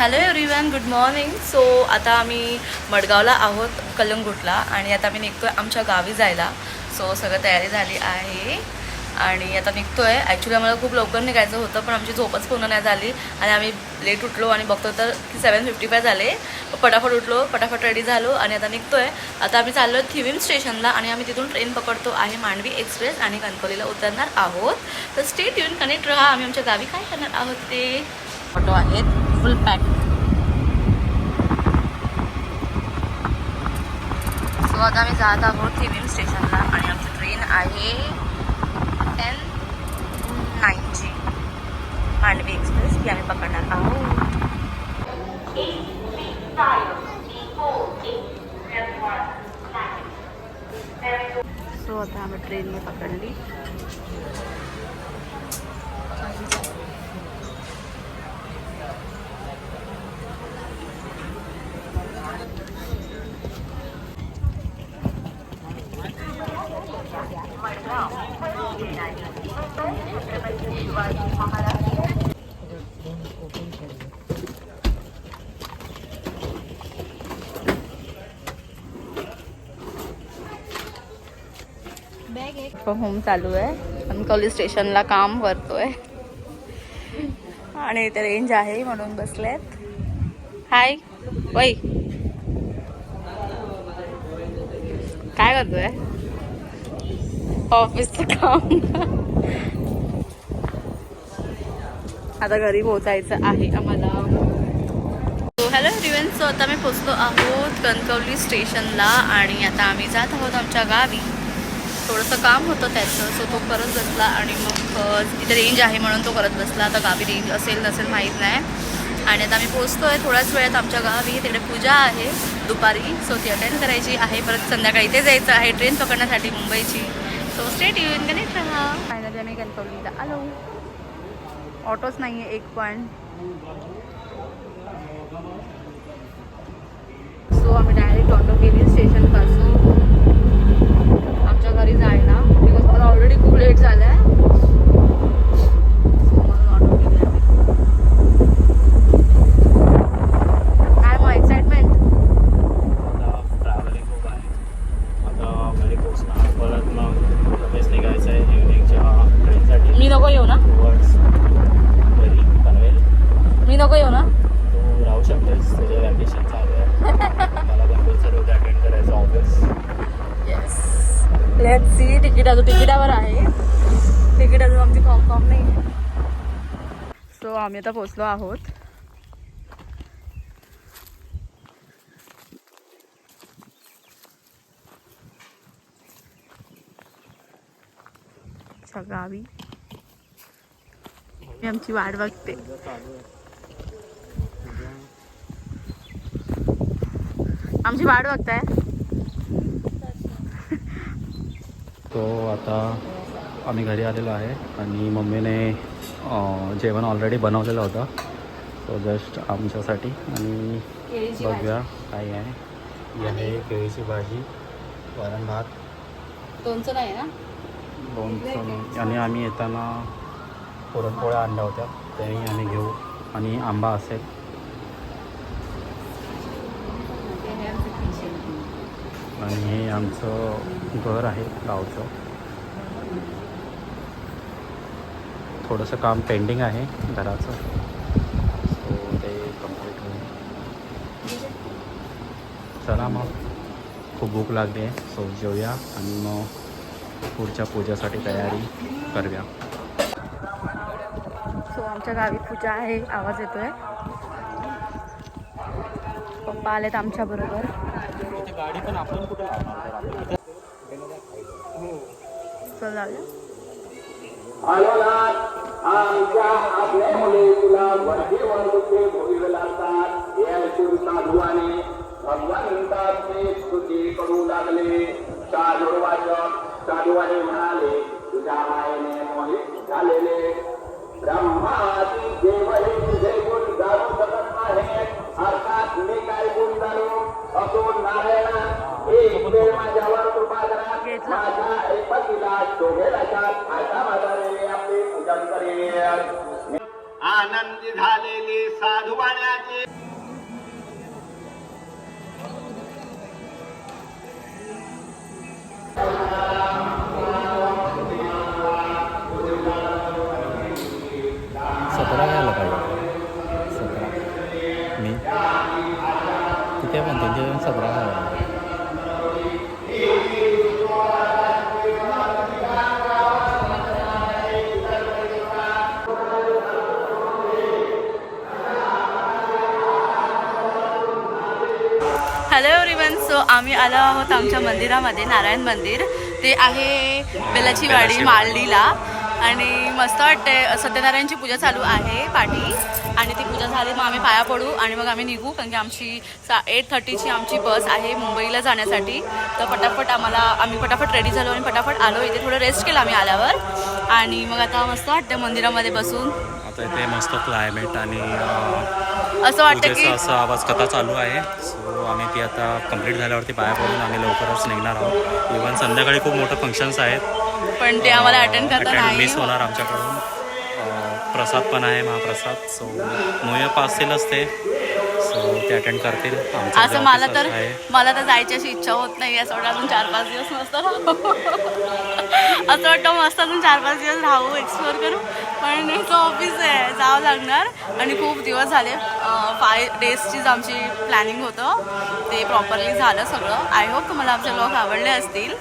Hello everyone good morning so आता आम्ही मडगावला आहोत कलंगुटला आणि आता आम्ही आहे आमच्या गावी जायला. सो सगळं तयारी झाली आहे. आणि आता निघतो आहे ॲक्च्युली आम्हाला खूप लवकर निघायचं होतं पण आमची झोपच पूर्ण नाही झाली. आणि आम्ही लेट उठलो आणि बघतो तर की सेवन फिफ्टी फाय झाले. पटाफट उठलो पटाफट रेडी झालो आणि आता निघतो आहे आता आम्ही चाललो आहे थिविम स्टेशनला आणि आम्ही तिथून ट्रेन पकडतो आहे मांडवी एक्सप्रेस आणि कणकवलीला उतरणार आहोत. तर स्टेट येऊन कनेक्ट राहा. आम्ही आमच्या गावी काय करणार आहोत ते? ऑटो आहेत. फुल पॅक. सो आता आम्ही जात आहोत थिविम स्टेशनला आणि आमची ट्रेन आहे टेन नाईनची मांडवी एक्सप्रेस ही आम्ही पकडणार आहोत. सो आता आम्ही ट्रेनने पकडली. होम चालू आहे कणकवली स्टेशनला काम करतोय आणि इथे रेंज आहे म्हणून बसलेत. हाय वै. काय करतोय? ऑफिसचं काम. आता घरी पोहोचायचं आहे आम्हाला. हॅलो रिवन सो आता मी पोचलो आहोत कणकवली स्टेशनला आणि आता आम्ही जात आहोत आमच्या गावी. थोडंसं काम होतं त्याचं सो तो करत बसला आणि मग तिथे रेंज आहे म्हणून तो करत बसला. आता गावी रेंज असेल नसेल माहीत नाही. आणि आता आम्ही पोचतो आहे थोड्याच वेळात आमच्या गावी. तिकडे पूजा आहे दुपारी सो ती अटेंड करायची आहे. परत संध्याकाळी इथे जायचं आहे. ट्रेन पकडण्यासाठी मुंबईची. सो स्टेट येऊन कनेक्ट राहा फायनली आम्ही कणकवलीला आलो ऑटोच नाही आहे एक पण सो आम्ही डायरेक्ट ऑटो केली स्टेशनपासून आमच्या घरी जायला बिकॉज मला ऑलरेडी खूप लेट झालं आहे ऑटो केली काय मग एक्साइटमेंट आता ट्रॅव्हलिंग खूप आहे आता घरी पोचणार परत मग लगेच निघायचं आहे इव्हनिंगच्या ट्रेनसाठी मी नको येऊ ना टुवर्ड्स घरी पनवेल मी नको येऊ ना तू राहू शकतेस तुझं वॅकेशन चालू आहे मला कंपल्सरी रोज अटेंड करायचं office yes let's see ticket अजून तिकिटावर आहे. तिकीट अजून आमची कॉम नाही आहे. सो आम्ही आता पोचलो आहोत. गावी मी आमची वाट बघते. आमची वाट बघताय? तो आता आम्ही घरी आलेलो आहे आणि मम्मीने जेवण ऑलरेडी बनवलेलं होतं. तो जस्ट आमच्यासाठी आणि बघूया काय आहे. आहे केळीची भाजी वरण भात. दोनचं नाही ना? लोणचं आणि आम्ही येताना पुरणपोळ्या आणल्या होत्या. तेही आम्ही घेऊ. आणि आंबा असेल. आणि हे आमचं घर आहे गावचं. थोडंसं काम पेंडिंग आहे घराचं. सो ते कंप्लीट होईल. चला मग. खूप भूक लागली आहे. सो जेवूया आणि मग पुढच्या पूजेसाठी तयारी करूया. सो आमच्या गावी पूजा आहे. आवाज येतोय. पप्पा आलेत आमच्या बरोबर. गाडी पण आपण कुठे साधुवाने भगवंताचे स्तुती करू लागले साधू वाचक साधुवाने म्हणाले तुझ्या मायेने मोहित झालेले ब्रह्मादी देव हे। तुझे गुण जाणू शकत नाही अर्थात मी काय गुण जाणू असो नारायण एक माझ्यावर घेतला. आनंदी झालेली शोभेल आनंदी झालेले साधुवाण्याचे आम्ही आलो आहोत आमच्या मंदिरामध्ये नारायण मंदिर. ते आहे बेलाची वाडी. माळलीला आणि मस्त वाटते सत्यनारायणची पूजा चालू आहे पाठी. आणि ती पूजा झाली मग आम्ही पाया पडू आणि मग आम्ही निघू कारण की आमची सा एट थर्टीची आमची बस आहे मुंबईला जाण्यासाठी. तर पटापट आम्हाला आम्ही पटापट रेडी झालो आणि पटापट आलो. इथे थोडं रेस्ट केलं आम्ही आल्यावर. आणि मग आता मस्त वाटतं मंदिरामध्ये बसून. आता इथे मस्त क्लायमेट आणि असं वाटतं की आवाज कथा चालू आहे. सो आम्ही ती आता कंप्लीट झाल्यावरती पाया पडून आम्ही लवकरच निघणार आहोत. इव्हन संध्याकाळी खूप मोठं फंक्शन्स आहेत. पण ते आम्हाला अटेंड करता मिस होणार आमच्याकडून. प्रसाद पण आहे महाप्रसाद. सो मोयप असतीलच ते. सो ते अटेंड करतील. असं मला तर मला तर जायची अशी इच्छा होत नाही. असं वाटतं अजून चार पाच दिवस मस्त असं वाटतं मस्त अजून चार पाच दिवस राहू एक्सप्लोअर करू. पण इथं ऑफिस आहे. जावं लागणार आणि खूप दिवस झाले फाय डेजचीच आमची प्लॅनिंग होतं. ते प्रॉपरली झालं सगळं. आय होप तुम्हाला आमचे ब्लॉग आवडले असतील.